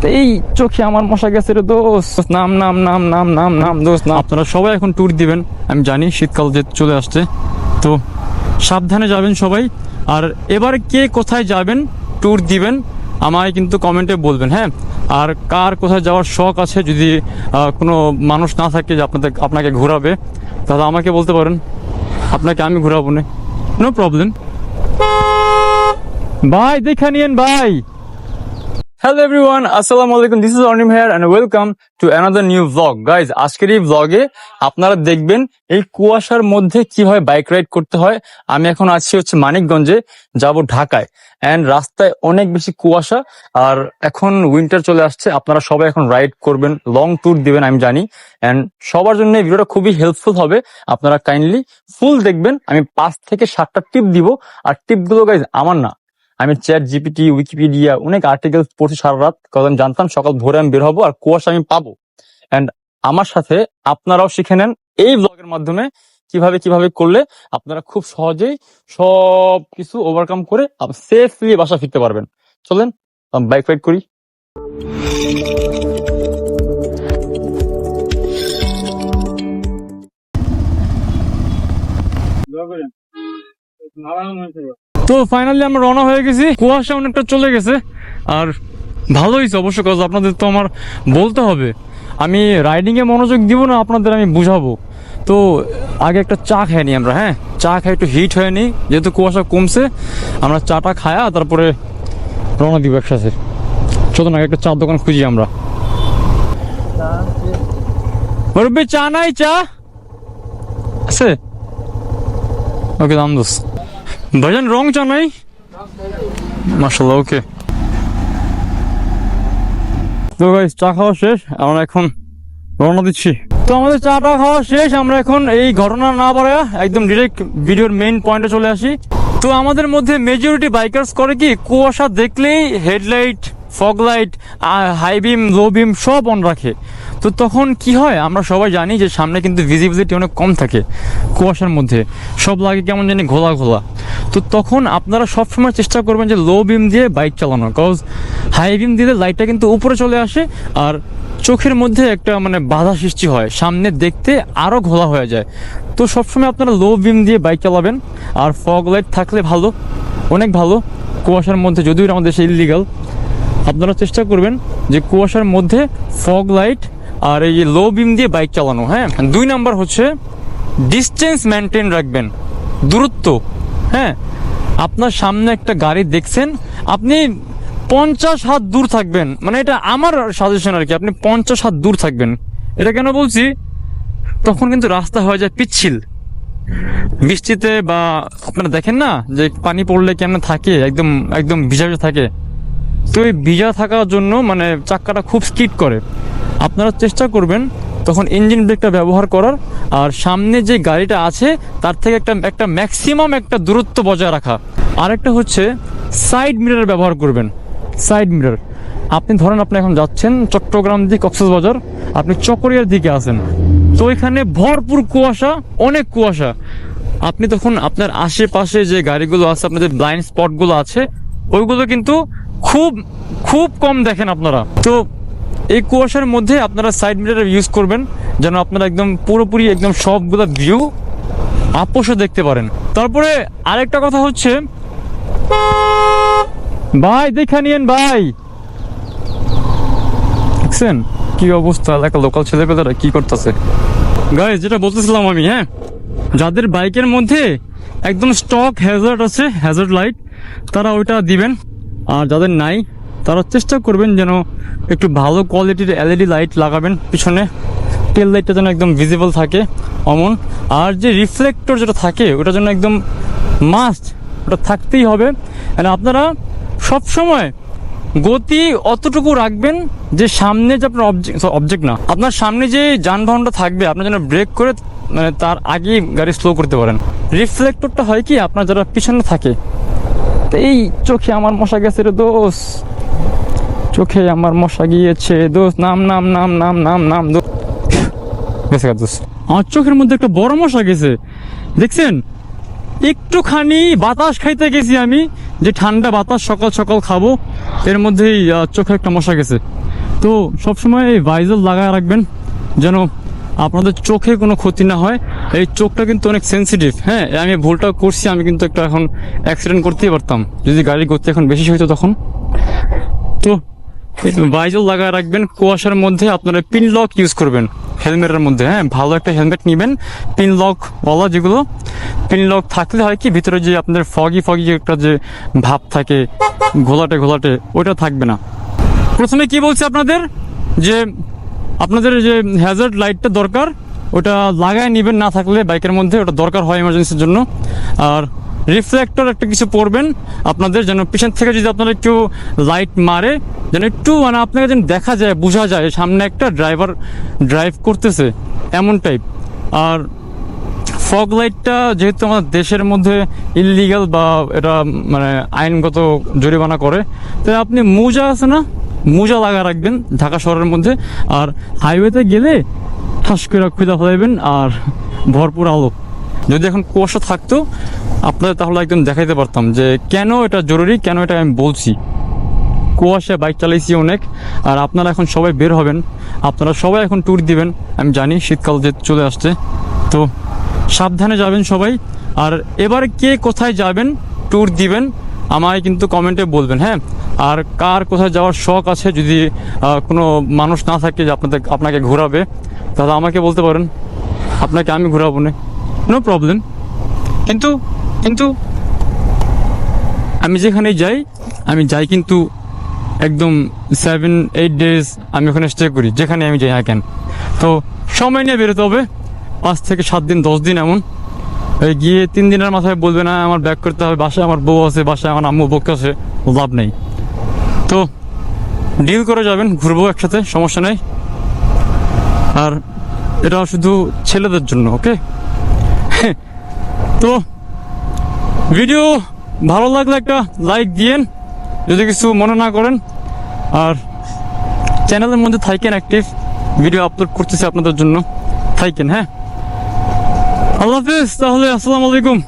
তো এই চোখে আমার মশা গেছে রে দোস্ত। নাম নাম নাম নাম নাম নাম, দোস্ত, নাম। আপনারা সবাই এখন ট্যুর দিবেন, আমি জানি শীতকাল যে চলে আসছে। তো সাবধানে যাবেন সবাই। আর এবার কে কোথায় যাবেন ট্যুর দিবেন, আমায় কিন্তু কমেন্টে বলবেন হ্যাঁ? আর কার কোথায় যাওয়ার শখ আছে, যদি কোনো মানুষ না থাকে যে আপনাদের, আপনাকে ঘোরাবে, তাহলে আমাকে বলতে পারেন। আপনাকে আমি ঘোরাবো না। নো প্রবলেম ভাই, দেখে নিয়েন ভাই। হ্যালো এভরিওয়ান আসসালামু আলাইকুম this is Anim here and welcome to another new vlog guys আজকের এই ব্লগে আপনারা দেখবেন এই কুয়াশার মধ্যে কীভাবে বাইক রাইড করতে হয়। আমি এখন আছি হচ্ছে মানিকগঞ্জে, যাব ঢাকায়। এন্ড রাস্তায় অনেক বেশি কুয়াশা। আর এখন উইন্টার চলে আসছে। আপনারা সবাই এখন রাইড করবেন লং ট্যুর দিবেন, আমি জানি। এন্ড সবার জন্য এই ভিডিওটা খুবই হেল্পফুল হবে। আপনারা কাইন্ডলি ফুল দেখবেন। আমি পাঁচ থেকে সাতটা টিপ দিব। আর টিপগুলো গাইজ আমার না। আমি চ্যাট জিপিটি উইকিপিডিয়া অনেক আর্টিকেল পড়ছি সারা রাত কারণ জানতাম সকাল ভোরে আমি বের হব আর কুয়াশা আমি পাবো। অ্যান্ড আমার সাথে আপনারাও শিখে নেন এই ব্লগের মাধ্যমে কীভাবে কীভাবে করলে আপনারা খুব সহজেই সব কিছু ওভারকাম করে সেফলি বাসা ফিরতে পারবেন। চলেন বাইক রাইড করি। তো ফাইনালি আমরা রওনা হয়ে গেছি। কুয়াশা অনেকটা চলে গেছে। আর ভালো হয়েছে অবশ্য কাজ আপনাদের তো আমার বলতে হবে। আমি রাইডিংয়ে মনোযোগ দিব না, আপনাদের আমি বুঝাবো। তো আগে একটা চা খাইনি আমরা হ্যাঁ? চা খাই একটু হিট হয়নি যেহেতু কুয়াশা কমছে, আমরা চাটা খায়া তারপরে রওনা দিব একসাথে। চলুন, আগে একটা চার দোকান খুঁজি আমরা। চা নাই, চা? আছে? ওকে, দাম দোস ভাইজান রং চা নাই মাসাল্লাহ ওকে তো গাইস চা খাওয়া শেষ আমরা এখন রওনা দিচ্ছি তো আমাদের চাটা খাওয়া শেষ আমরা এখন এই ঘটনা না বাড়ায় একদম ডিরেক্ট ভিডিওর মেইন পয়েন্টে চলে আসি। তো আমাদের মধ্যে মেজরিটি বাইকার্স করে কি? কুয়াশা দেখলেই headlight fog light high beam, low beam সব অন রাখে। তো তখন কি হয়, আমরা সবাই জানি যে সামনে কিন্তু ভিজিবিলিটি অনেক কম থাকে কুয়াশার মধ্যে। সব লাগে কেমন জানি ঘোলা ঘোলা। তো তখন আপনারা সবসময় চেষ্টা করবেন যে লো বিম দিয়ে বাইক চালানো কজ হাই বিম দিলে লাইটটা কিন্তু উপরে চলে আসে আর চোখের মধ্যে একটা মানে বাধা সৃষ্টি হয়, সামনে দেখতে আরও ঘোলা হয়ে যায়। তো সবসময় আপনারা লো বিম দিয়ে বাইক চালাবেন আর ফগ লাইট থাকলে ভালো, অনেক ভালো। কুয়াশার মধ্যে, যদিও আমাদের দেশে ইলিগাল আপনারা চেষ্টা করবেন যে কুয়াশার মধ্যে ফগ লাইট আর এই লো বিম দিয়ে বাইক চালানো হ্যাঁ? দুই নাম্বার হচ্ছে ডিস্টেন্স মেনটেন রাখবেন, দূরত্ব হ্যাঁ? আপনার সামনে একটা গাড়ি দেখছেন, আপনি পঞ্চাশ হাত দূর থাকবেন মানে এটা আমার সাজেশন আর কি, আপনি পঞ্চাশ হাত দূর থাকবেন। এটা কেন বলছি? তখন কিন্তু রাস্তা হয়ে যায় পিচ্ছিল। বৃষ্টিতে বা আপনারা দেখেন না যে পানি পড়লে কেমন থাকে, একদম একদম ভিজা ভিজা থাকে। তো এই ভিজা থাকার জন্য মানে চাক্কাটা খুব স্কিড করে। আপনারা চেষ্টা করবেন তখন ইঞ্জিন ব্রেকটা ব্যবহার করার, আর সামনে যে গাড়িটা আছে, তার থেকে একটা একটা ম্যাক্সিমাম একটা দূরত্ব বজায় রাখা। আরেকটা হচ্ছে সাইড মিরর ব্যবহার করবেন। সাইড মিরর আপনি ধরেন আপনি এখন যাচ্ছেন চট্টগ্রাম দিয়ে কক্সবাজার। আপনি চকরিয়ার দিকে আছেন। তো এখানে ভরপুর কুয়াশা, অনেক কুয়াশা। আপনি তখন আপনার আশেপাশে যে গাড়িগুলো আছে আপনাদের ব্লাইন্ড স্পটগুলো আছে, ওইগুলো কিন্তু খুব খুব কম দেখেন আপনারা। তো এই কুয়াশার মধ্যে আপনারা সাইড মিরর ইউজ করবেন, যেন আপনারা একদম পুরোপুরি একদম সবগুলো ভিউ আপোষে দেখতে পারেন। তারপরে আরেকটা কথা হচ্ছে, ভাই, দেখা নিয়েন ভাই। দেখছেন? কি অবস্থা? এলাকা লোকাল ছেলেপেলেরা কি করতেছে? গাইজ যেটা বলতেছিলাম আমি হ্যাঁ? যাদের বাইকের মধ্যে একদম স্টক হ্যাজার্ড আছে হ্যাজার্ড লাইট তারা ওইটা দিবেন। আর যাদের নাই, তারা চেষ্টা করবেন যেন একটু ভালো কোয়ালিটির এলইডি লাইট লাগাবেন। পিছনে টেল লাইটটা যেন একদম ভিজিবল থাকে, অমন। আর যে রিফ্লেক্টর যেটা থাকে, ওটা যেন একদম মাস্ট ওটা থাকতেই হবে। আর আপনারা সব সময় গতি অতটুকু রাখবেন যে সামনে যে আপনার অবজেক্ট অবজেক্ট না, আপনার সামনে যে যানবাহনটা থাকবে, আপনার যেন ব্রেক করে মানে তার আগেই গাড়ি স্লো করতে পারেন। রিফ্লেক্টরটা হয় কি, আপনার যারা পিছনে থাকে তো এই চোখে আমার মশা গেছে রে দোষ চোখে আমার মশা গিয়েছে দোষ নাম নাম নাম নাম নাম নাম গেছে দোষ আমার চোখের মধ্যে একটা বড় মশা গেছে। দেখছেন? একটুখানি বাতাস খাইতে গেছি আমি, যে ঠান্ডা বাতাস সকাল সকাল খাব, এর মধ্যেই চোখে একটা মশা গেছে। তো সবসময় এই ভাইজার লাগায় রাখবেন, যেন আপনাদের চোখে কোনো ক্ষতি না হয়। এই চোখটা কিন্তু অনেক সেন্সিটিভ হ্যাঁ আমি ভুলটা করছি, আমি কিন্তু একটা এখন অ্যাক্সিডেন্ট করতেই পারতাম। যদি গাড়ির গতি এখন বেশি হইতো তখন। তো বাইজল লাগায় রাখবেন, কুয়াশার মধ্যে আপনারা পিন লক ইউজ করবেন। হেলমেটের মধ্যে হ্যাঁ ভালো একটা হেলমেট নেবেন। পিন লক বলা যেগুলো পিন লক থাকলে হয় কি, ভিতরে যে আপনাদের ফগি ফগি একটা যে ভাব থাকে, ঘোলাটে ঘোলাটে ওটা থাকবে না। প্রথমে কি বলছি আপনাদের? যে আপনাদের যে হ্যাজার্ড লাইটটা দরকার ওটা লাগায় নেবেন, না থাকলে বাইকের মধ্যে ওটা দরকার হয় এমার্জেন্সির জন্য। আর রিফ্লেক্টর একটা কিছু পরবেন, আপনাদের যেন পিছন থেকে যদি আপনারা একটু লাইট মারে, যেন একটু মানে আপনাকে যেন দেখা যায়, বোঝা যায়, সামনে একটা ড্রাইভার ড্রাইভ করতেছে, এমন টাইপ আর ফগ লাইটটা যেহেতু আমাদের দেশের মধ্যে ইলিগাল বা এটা মানে আইনগত জরিমানা করে, তাই আপনি মোজা আছে না, মোজা লাগা রাখবেন ঢাকা শহরের মধ্যে। আর হাইওয়েতে গেলে ঠাস করে খুঁজা ফেলাইবেন আর ভরপুর আলো যদি এখন কুয়াশা থাকতো, আপনাদের তাহলে একদম দেখাইতে পারতাম যে কেন এটা জরুরি, কেন এটা আমি বলছি। কুয়াশায় বাইক চালাইছি অনেক, আর আপনারা এখন সবাই বের হবেন। আপনারা সবাই এখন ট্যুর দিবেন। আমি জানি শীতকাল যে চলে আসছে। তো সাবধানে যাবেন সবাই। আর এবার কে কোথায় যাবেন ট্যুর দিবেন আমায় কিন্তু কমেন্টে বলবেন হ্যাঁ? আর কার কোথায় যাওয়ার শখ আছে যদি কোনো মানুষ না থাকে যে আপনাদের, আপনাকে ঘোরাবে, তাহলে আমাকে বলতে পারেন। আপনাকে আমি ঘোরাবো না। নো প্রবলেম কিন্তু কিন্তু আমি যেখানেই যাই, আমি যাই কিন্তু একদম সেভেন এইট ডেজ আমি ওখানে স্টে করি। যেখানে আমি যাই না কেন। তো সময় নিয়ে বেরোতে হবে। পাঁচ থেকে সাত দিন, দশ দিন এমন। গিয়ে তিন দিনের মাথায় বলবে না, আমার ব্যাক করতে হবে, বাসায় আমার বউ আছে, বাসায় আমার আম্মু, বউকে আছে, লাভ নেই। তো ডিল করে যাবেন, ঘুরবো একসাথে, সমস্যা নেই। আর এটা শুধু ছেলেদের জন্য ওকে তো ভিডিও ভালো লাগলে একটা লাইক দিয়েন, যদি কিছু মনে না করেন। আর চ্যানেলের মধ্যে থাকেন অ্যাক্টিভ ভিডিও আপলোড করতেছি আপনাদের জন্য থাকেন হ্যাঁ? আল্লাহ হাফিজ তাহলে আসসালামু আলাইকুম।